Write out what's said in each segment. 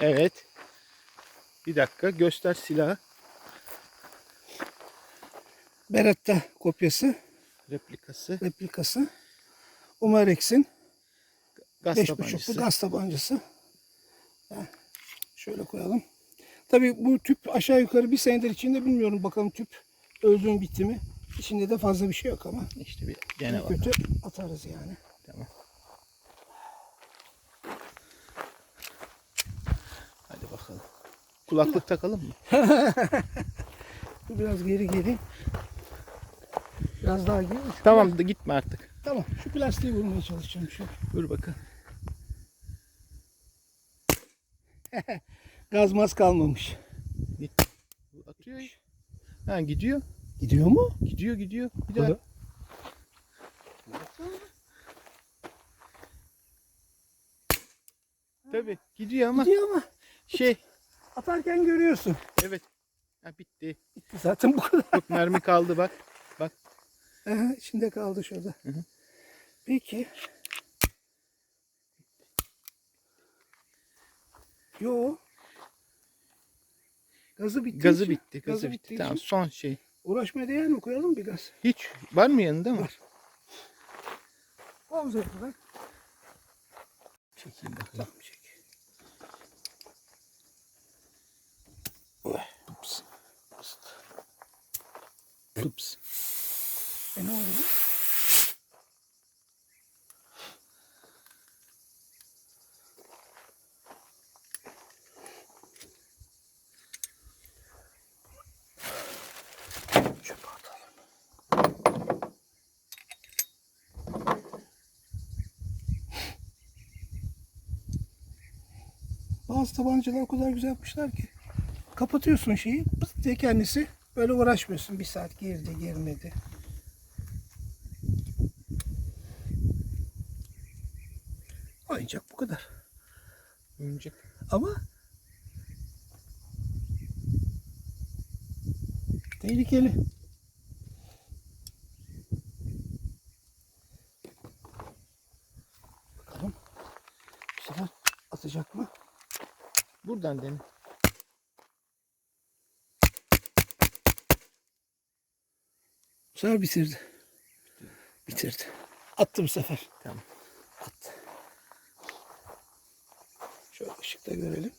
Evet. Bir dakika göster silahı. Beretta kopyası, Replikası. replikası. Umarex'in Gaz 5.5'lu tabancası. gaz tabancası. Şöyle koyalım. Tabii bu tüp aşağı yukarı bir senedir içinde bilmiyorum bakalım tüp öldü mü bitti mi. İçinde de fazla bir şey yok ama İşte bir gene var. kötü atarız yani. Tamam. Hadi bakalım. Kulaklık takalım mı? Biraz geri geri. Biraz daha geri. Tamam da gitme artık. Tamam. Şu plastiği vurmaya çalışacağım şu. Dur bakalım. Gaz maz kalmamış. Git. Atıyor. Ha gidiyor. Gidiyor mu? Gidiyor gidiyor. Bir daha. Tabii gidiyor ama Gidiyor ama şey atarken görüyorsun. evet. Ha, bitti. Bitti zaten bu kadar. Çok mermi kaldı bak. Bak. Aha, içinde kaldı şurada. hı. Peki. Yo. Gazı bitti. Gazı bitti. Gazı, bitti. bittiği Tamam için son şey. Uğraşmaya değer mi? Koyalım bir gaz. Hiç var mı yanında mı? Var. Omuz kadar. Çekeyim bakalım. Tamam çek. Ups. E ne oldu? Bazı tabancalar o kadar güzel yapmışlar ki. Kapatıyorsun şeyi, pıt diye kendisi böyle uğraşmıyorsun. Bir saat girdi, girmedi. Oyuncak bu kadar. Oyuncak. Ama tehlikeli. Bakalım. Sefer atacak mı? Buradan dene. Bu sefer bitirdi. Bitirdi. Attı bu sefer. Tamam. Attı. Şöyle ışıkta görelim.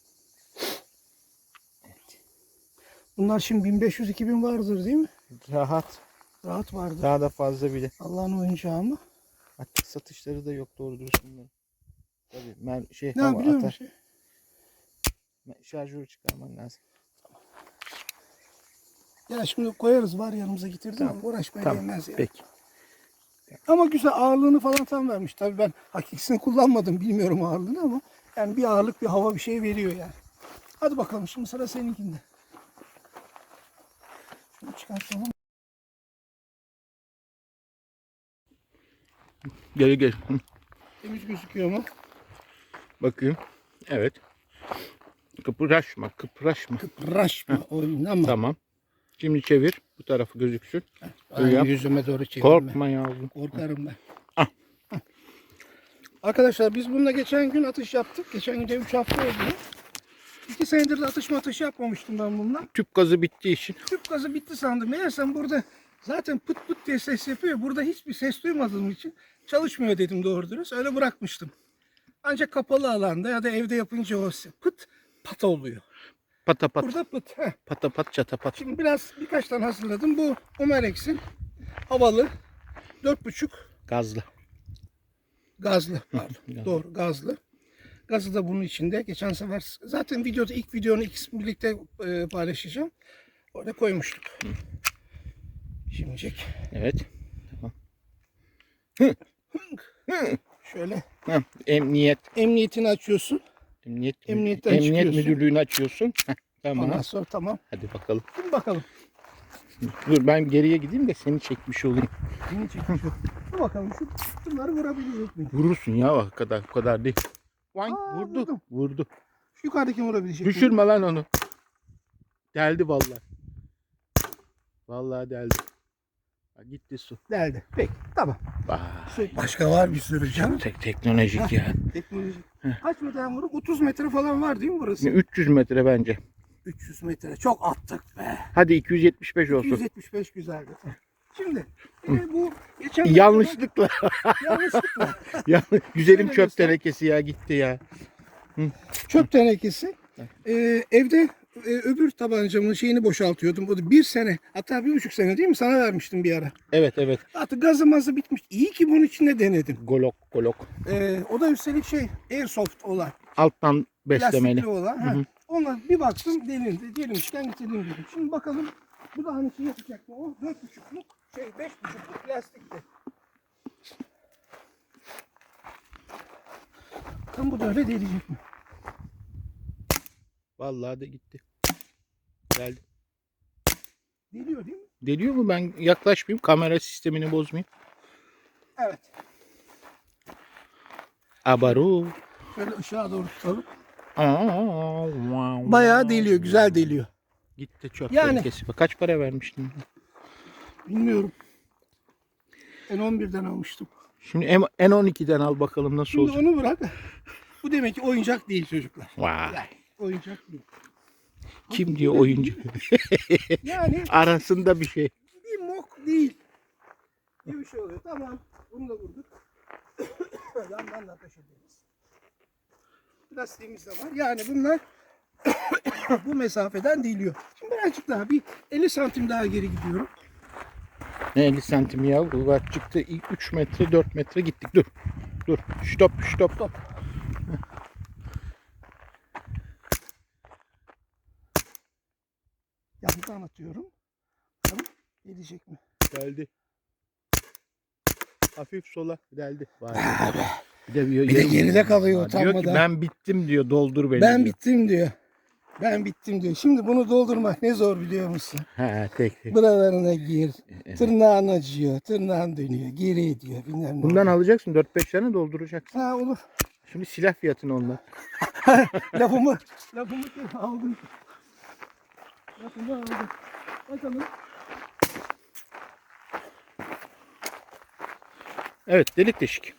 Bunlar şimdi 1500-2000 vardır değil mi? Rahat. Rahat vardır. Daha da fazla bile. Allah'ın oyuncağı mı? Artık satışları da yok doğru dürüst bunların. Tabii mer şey Ne hava biliyor atar. Me- Şarjörü çıkarman lazım. Ya şimdi koyarız var yanımıza getirdim Tamam. ama uğraşmaya Tamam. değmez yani. Peki. Ama güzel ağırlığını falan tam vermiş. Tabii ben hakikisini kullanmadım bilmiyorum ağırlığını ama yani bir ağırlık bir hava bir şey veriyor yani. Hadi bakalım şimdi sıra seninkinde. Şunu çıkartalım. Gel gel. Temiz gözüküyor mu? Bakayım. Evet. Kıpıraşma, kıpıraşma. Kıpraşma oynama. Tamam. Şimdi çevir. Bu tarafı gözüksün. Yap. yüzüme doğru çevirme. Korkma yavrum. Korkarım ben. Ah. Arkadaşlar biz bununla geçen gün atış yaptık. Geçen gün de 3 hafta oldu. İki senedir de atış atış yapmamıştım ben bununla. Tüp gazı bittiği için. Tüp gazı bitti sandım. Meğersem burada zaten pıt pıt diye ses yapıyor. Burada hiçbir ses duymadığım için çalışmıyor dedim doğru dürüst. Öyle bırakmıştım. Ancak kapalı alanda ya da evde yapınca o pıt pat oluyor. Pata pat. Burada pıt. Heh. Pata pat çata pat. Şimdi biraz birkaç tane hazırladım. Bu Umerex'in havalı 4.5 Gazlı. gazlı pardon. gazlı. Doğru gazlı. Gazı da bunun içinde. Geçen sefer zaten videoda ilk videonun ikisini birlikte e, paylaşacağım. Orada koymuştuk. Şimdilik Evet. şöyle Heh, emniyet. emniyetini açıyorsun. Emniyet, Emniyetten emniyet çıkıyorsun. müdürlüğünü açıyorsun. Heh, tamam. Ondan sonra tamam. Hadi bakalım. Dur bakalım. Dur ben geriye gideyim de seni çekmiş olayım. Yeni çekmiş o. Dur bakalım şu bunları vurabilecek miyim? Vurursun ya o kadar o kadar değil. Vay, Aa, vurdu. vurdum. Vurdu. Şu yukarıdaki vurabilecek miyim? Düşürme lan onu. Deldi vallahi. Vallahi deldi. Ha, Gitti su. Deldi. Peki tamam. Vay. Başka var bir sürü canım. Tek teknolojik ya. Teknoloji. Kaç metre vuruk? 30 metre falan var değil mi burası? 300 metre bence. 300 metre. Çok attık be. Hadi 275 olsun. 275 güzeldi. Şimdi e, bu geçen Yanlışlıkla. yanlışlıkla ya, güzelim çöp tenekesi ya gitti ya. çöp tenekesi. E, evde e, öbür tabancamın şeyini boşaltıyordum. O da bir sene hatta bir buçuk sene değil mi sana vermiştim bir ara. Evet evet. Artık gazı mazı bitmiş. İyi ki bunun içinde denedim. Golok golok. E, o da üstelik şey airsoft olan. Alttan beslemeli. Plastikli olan. Ha. Ona bir baktım delindi. Delmişken getirdim dedim. Şimdi bakalım bu da hani şey yapacak mı? O 4,5'luk şey 5,5'luk plastikti. Bakalım bu da öyle delecek mi? Vallahi de gitti. Geldi. Deliyor değil mi? Deliyor mu ben yaklaşmayayım kamera sistemini bozmayayım. Evet. Abaru. Şöyle ışığa doğru tutalım. Bayağı deliyor. Güzel deliyor. Gitti çöp Yani. tenekesi. Kaç para vermiştin? Bilmiyorum. Ben 11'den almıştım. Şimdi M- N12'den al bakalım nasıl Şimdi olacak. onu bırak. Bu demek ki oyuncak değil çocuklar. Vay. Oyuncak değil. Kim diyor oyuncu? Yani Arasında bir şey. bir mok değil. Bir şey oluyor. Tamam. Bunu da vurduk. Yandan da ateş ederiz. Plastiğimiz de var. Yani bunlar bu mesafeden değiliyor. Şimdi birazcık daha bir 50 santim daha geri gidiyorum. Ne 50 santim ya? Bu var çıktı 3 metre 4 metre gittik. Dur. Dur. Stop stop stop. Yandan atıyorum. Bakalım gelecek mi? Geldi. Hafif sola geldi. Vay. Bir de, bir, Bir de geride kalıyor Diyor ki utanmadan. ben bittim diyor doldur beni Ben diyor. bittim diyor. Ben bittim diyor. Şimdi bunu doldurmak ne zor biliyor musun? Ha tek tek. Buralarına gir. Tırnağın acıyor. Tırnağın dönüyor. Geri ediyor. Bilmem Bundan oluyor. alacaksın 4-5 tane dolduracaksın. Ha olur. Şimdi silah fiyatını onlar. lafımı lafımı aldım. Bakalım. Evet delik deşik.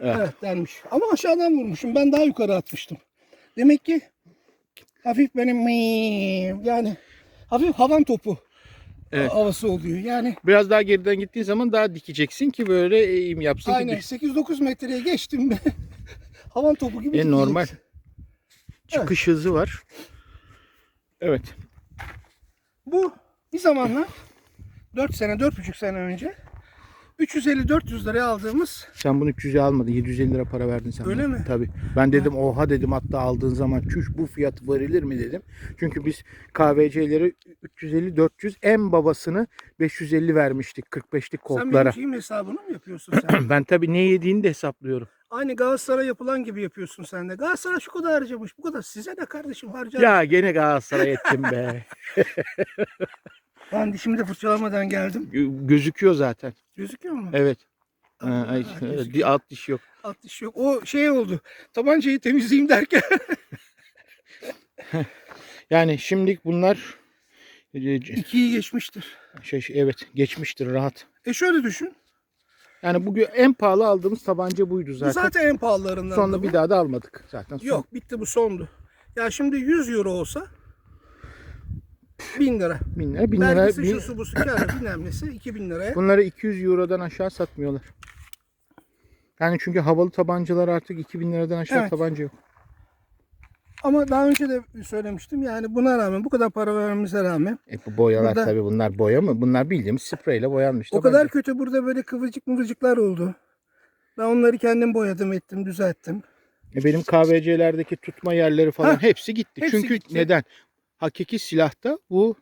Evet. Evet denmiş. Ama aşağıdan vurmuşum. Ben daha yukarı atmıştım. Demek ki hafif benim yani hafif havan topu Evet. havası oluyor. Yani Biraz daha geriden gittiğin zaman daha dikeceksin ki böyle eğim yapsın. ki aynen düş- 8-9 metreye geçtim havan topu gibi E, normal. Çıkış hızı var. Evet. Bu bir zamanlar 4 sene 4,5 sene önce 350-400 liraya aldığımız Sen bunu 300'e almadın. 750 lira para verdin sen. Öyle bana. mi? Tabii. Ben dedim oha dedim hatta aldığın zaman çüş bu fiyat verilir mi dedim. Çünkü biz KVC'leri 350-400 en babasını 550 vermiştik 45'lik sen koltuklara. benim hesabını mı yapıyorsun sen? Ben tabii ne yediğini de hesaplıyorum. Aynı Galatasaray yapılan gibi yapıyorsun sen de. Galatasaray şu kadar harcamış bu kadar. Size de kardeşim harcar. Ya gene Galatasaray ettim be. Ben dişimi de fırçalamadan geldim. Gö- Gözüküyor zaten. Gözüküyor mu? Evet. Ha, ay, gözüküyor. alt diş yok. Alt diş yok. O şey oldu. Tabancayı temizleyeyim derken. Yani şimdilik bunlar e, ikiyi geçmiştir. şey, şey, evet geçmiştir rahat. E şöyle düşün. Yani bugün en pahalı aldığımız tabanca buydu Bu zaten. zaten en pahalılarından. Sonra bir daha da almadık zaten. Son- Yok bitti bu sondu. Ya şimdi 100 euro olsa 1000 lira. Bin lira, bin lira. Vergisi bin- şusu busu kârı bilmem nesi 2000 liraya. bunları 200 eurodan aşağı satmıyorlar. Yani çünkü havalı tabancalar artık 2000 liradan aşağı Evet. tabanca yok. Ama daha önce de söylemiştim yani buna rağmen bu kadar para vermemize rağmen E bu boyalar Burada- tabii bunlar boya mı? Bunlar bildiğimiz spreyle boyanmış. o kadar kötü burada böyle kıvırcık mıvırcıklar oldu. Ben onları kendim boyadım ettim düzelttim. E benim KVC'lerdeki tutma yerleri falan Heh, hepsi gitti. hepsi Çünkü gitti. neden? Hakiki silahta bu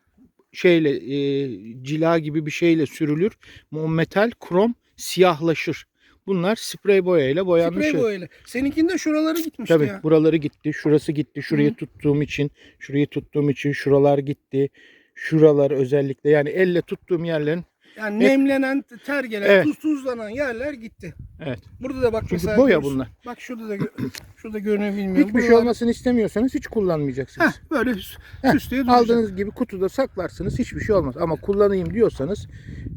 şeyle e, cila gibi bir şeyle sürülür. O metal krom siyahlaşır. Bunlar sprey boyayla boyanmış. Sprey boyayla. Seninkinde şuraları gitmişti Tabii ya. buraları gitti, şurası gitti, şurayı Hı. tuttuğum için, şurayı tuttuğum için şuralar gitti. Şuralar özellikle yani elle tuttuğum yerlerin Yani nemlenen, ter gelen, Evet. tuz tuzlanan yerler gitti. Evet. Burada da bak Çünkü mesela boya bunlar. Bak şurada da gö- şurada görünüyor bilmiyorum. Hiçbir şey Buralar- olmasını istemiyorsanız hiç kullanmayacaksınız. Heh, böyle süs- Heh, süsleye duracak. Aldığınız gibi kutuda saklarsınız hiçbir şey olmaz. Ama kullanayım diyorsanız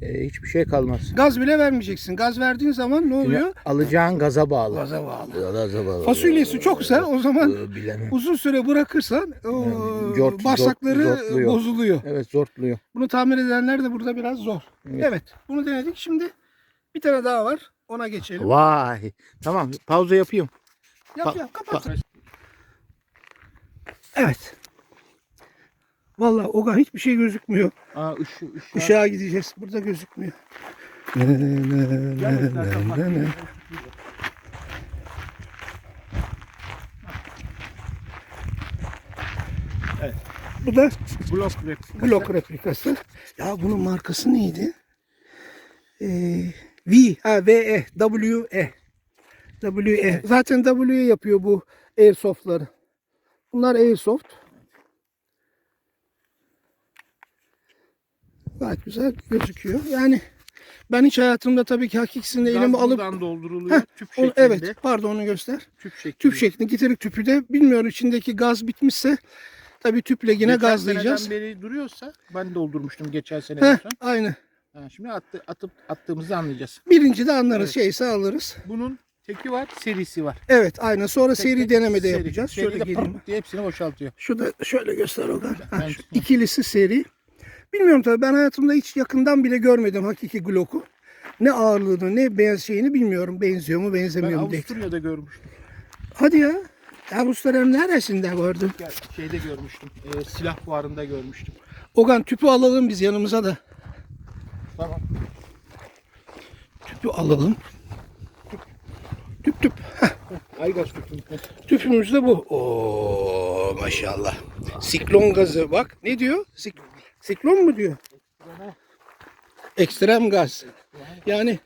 e, hiçbir şey kalmaz. Gaz bile vermeyeceksin. Gaz verdiğin zaman ne oluyor? Yine alacağın gaza bağlı. Gaza bağlı. Gaza bağlı. Fasulyesi çoksa o zaman Ee, Bilemem. uzun süre bırakırsan o Yani cort- bağırsakları zort- zortluyor. bozuluyor. Evet zortluyor. Bunu tamir edenler de burada biraz zor. Evet. Evet. Bunu denedik. Şimdi bir tane daha var. Ona geçelim. Vay. Tamam pauza yapayım. Yap Pa- yap kapat. pa- Evet. Vallahi Oga hiçbir şey gözükmüyor. Aa, ışı, ışı. Işığa gideceğiz. Burada gözükmüyor. Evet. Bu da Blok replikası. Glock replikası. Ya bunun markası neydi? Ee, V, ha VE, WE. WE. Zaten WE yapıyor bu Airsoft'ları. Bunlar Airsoft. Gayet güzel gözüküyor. Yani ben hiç hayatımda tabii ki hakikisinde elime Gaz alıp dolduruluyor. Heh, tüp şeklinde. evet pardon onu göster. Tüp şeklinde. Tüp şeklinde getirik tüpü de bilmiyorum içindeki gaz bitmişse tabii tüple yine Geçen gazlayacağız. seneden beri duruyorsa ben doldurmuştum geçen sene. Heh, aynı. Ha, şimdi attı, atıp attığımızı anlayacağız. Birinci de anlarız. Evet. Şeyse alırız. Bunun teki var, serisi var. Evet aynen. Sonra Tek seri tek denemede seri. yapacağız. Seride Şöyle geleyim. pırt diye hepsini boşaltıyor. Şurada şöyle göster Ogan. Ha, şu ikilisi seri. Bilmiyorum tabii ben hayatımda hiç yakından bile görmedim hakiki Glock'u. Ne ağırlığını ne beyaz şeyini bilmiyorum. Benziyor mu Ben benzemiyor mu diye. Avusturya'da görmüştüm. Hadi ya. Avusturya'nın neresinde gördün? Ya, Şeyde görmüştüm. e, silah fuarında görmüştüm. Ogan tüpü alalım biz yanımıza da. Tamam. Tüpü alalım. Tüp tüp. Aygaz tutun. tüpümüz de bu. Oo maşallah. Siklon gazı bak. Ne diyor? Sik siklon mu diyor? Ekstrem gaz. Yani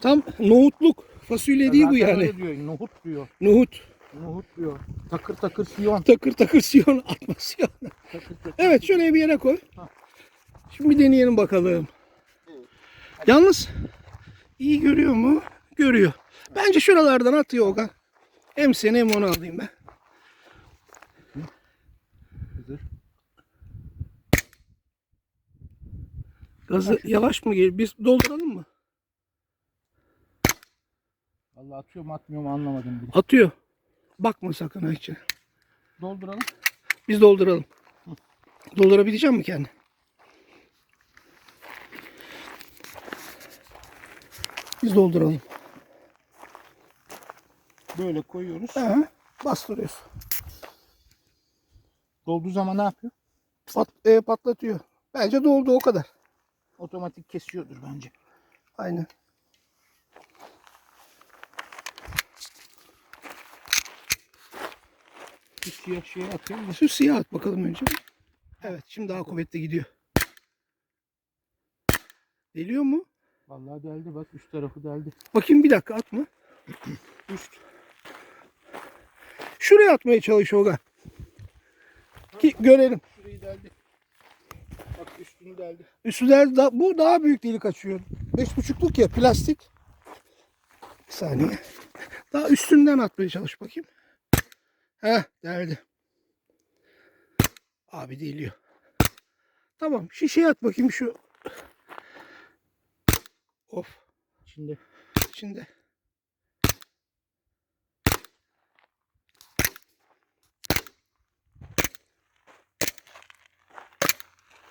tam nohutluk. Fasulye değil bu yani. Nohut diyor. Nohut. Nohut diyor. Takır takır siyon. Takır takır siyon atmasyon. Takır takır. Evet şöyle bir yere koy. Şimdi bir deneyelim bakalım. Yalnız iyi görüyor mu? Görüyor. Bence şuralardan atıyor Okan. Hem seni hem onu alayım ben. Hazır. Gazı yavaş mı geliyor? Biz dolduralım mı? Vallahi atıyor mu atmıyor mu anlamadım bile. Atıyor. Bakma sakın içine. Dolduralım. Biz dolduralım. Doldurabilecek mi kendi? Biz dolduralım. Böyle koyuyoruz. Aha, bastırıyoruz. Dolduğu zaman ne yapıyor? Pat, e, patlatıyor. Bence doldu o kadar. Otomatik kesiyordur bence. Aynen. Bir siyah şeye atıyor. Şu siyah at bakalım önce. Evet şimdi daha kuvvetli gidiyor. Deliyor mu? Vallahi deldi bak üst tarafı deldi. Bakayım bir dakika atma. Üst. Şuraya atmaya çalış Oga. Ki görelim. Şurayı deldi. Bak üstünü deldi. Üstler da, bu daha büyük delik açıyor. Beş buçukluk ya plastik. Bir saniye. Daha üstünden atmaya çalış bakayım. Heh derdi. Abi deliyor. Tamam şişeye at bakayım şu. Of İçinde. içinde.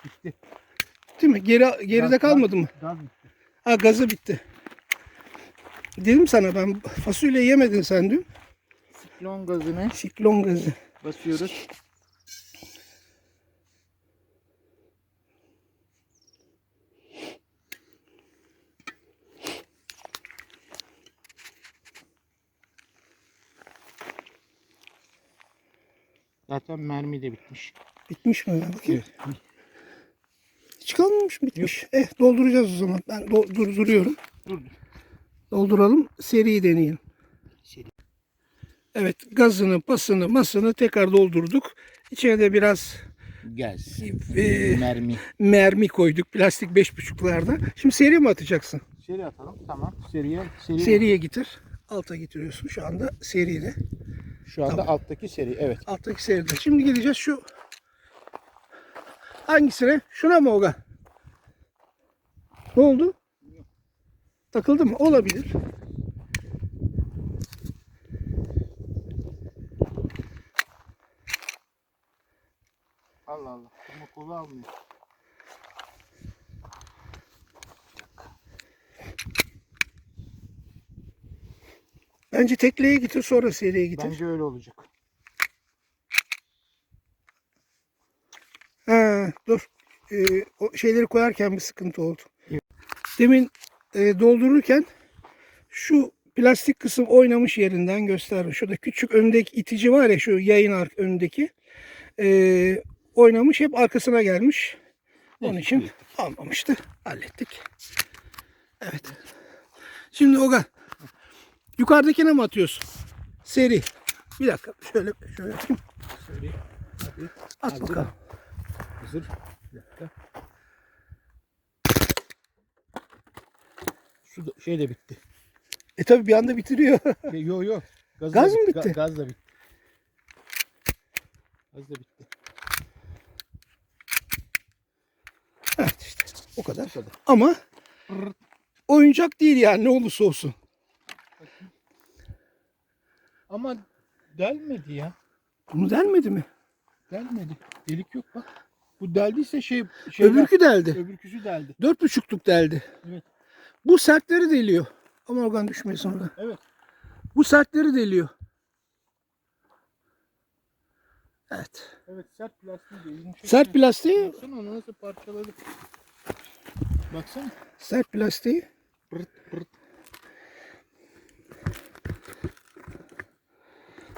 Bitti. Değil mi? Geri, geride Gaz- kalmadı mı? Gaz bitti. Ha gazı bitti. Dedim sana ben fasulye yemedin sen dün. Siklon gazını Siklon gazı. basıyoruz. Zaten mermi de bitmiş. Bitmiş mi? Bakayım. Hiç kalmamış mı? Bitmiş. Eh dolduracağız o zaman. Ben do- durduruyorum. Dur. Dolduralım. Seri deneyelim. Evet gazını, pasını, masını tekrar doldurduk. İçine de biraz Gaz. Ee, Mermi. mermi koyduk plastik 5.5'larda. Şimdi seri mi atacaksın? Seri atalım. Tamam. Seriye. Seri. Seriye getir. Alta getiriyorsun şu anda seride. Şu anda alttaki seri. Evet. Alttaki seride. Şimdi gideceğiz şu hangisine? Şuna mı Oga? Ne oldu? Takıldı mı? Olabilir. Allah Allah. Ama kolu almıyor. Bence tekleye getir sonra seriye getir. Bence öyle olacak. Ha, dur. Ee, o şeyleri koyarken bir sıkıntı oldu. Demin e, doldururken şu plastik kısım oynamış yerinden gösterdim. Şurada küçük öndeki itici var ya şu yayın ark önündeki. e, oynamış hep arkasına gelmiş. Onun için almamıştı. Hallettik. Evet. Şimdi Oga. Yukarıdakine mi atıyorsun? Seri. Bir dakika. Şöyle şöyle yapayım. Seri. Hadi. At Hazır. bakalım. Hazır. Bir dakika. Su da, şey de bitti. E tabi bir anda bitiriyor. Şey, yo yo. Gaz, Gaz mı bitti? bitti? Ga- gaz da bitti. Gaz da bitti. evet işte. O kadar. Kadar. Ama oyuncak değil yani ne olursa olsun. Ama delmedi ya. Bunu delmedi mi? Delmedi. Delik yok bak. Bu deldiyse şey, şey Öbürkü deldi. öbürküsü deldi. Dört buçukluk deldi. Evet. Bu sertleri deliyor. Ama organ düşmesin orada. Evet. Bu sertleri deliyor. Evet. Evet sert plastiği de yumuşak. Sert plastiği, Baksana onu nasıl parçaladı. Baksana. sert plastiği. Pırt pırt.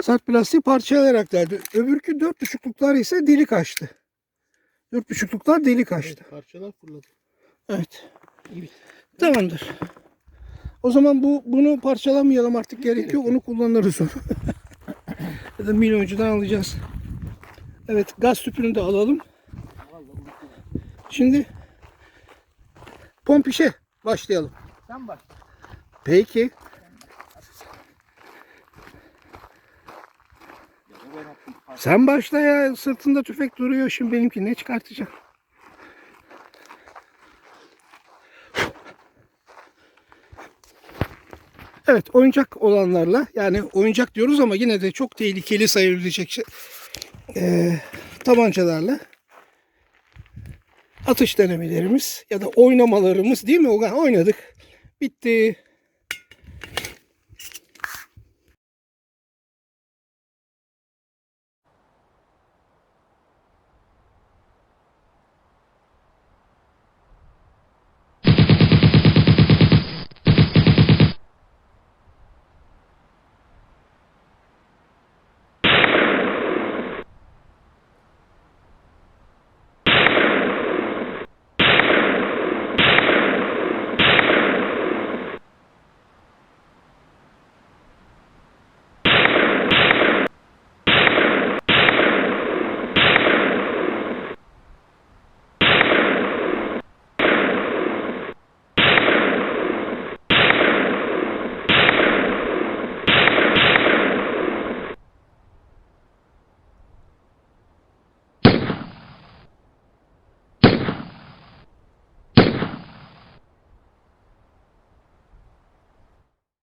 Sert plastiği parçalayarak deldi. Öbürkü dört buçukluklar ise delik açtı. Dört buçukluklar delik açtı. Evet, parçalar fırladı. Evet. İyi. Tamamdır. O zaman bu bunu parçalamayalım artık gerek yok. Onu kullanırız onu. ya da milyoncudan alacağız. Evet gaz tüpünü de alalım. Şimdi pomp işe başlayalım. Sen bak. Peki. Sen başla ya. Sırtında tüfek duruyor. Şimdi benimki ne çıkartacak? Evet oyuncak olanlarla yani oyuncak diyoruz ama yine de çok tehlikeli sayılabilecek eee, tabancalarla atış denemelerimiz ya da oynamalarımız değil mi Ogan? Oynadık. Bitti.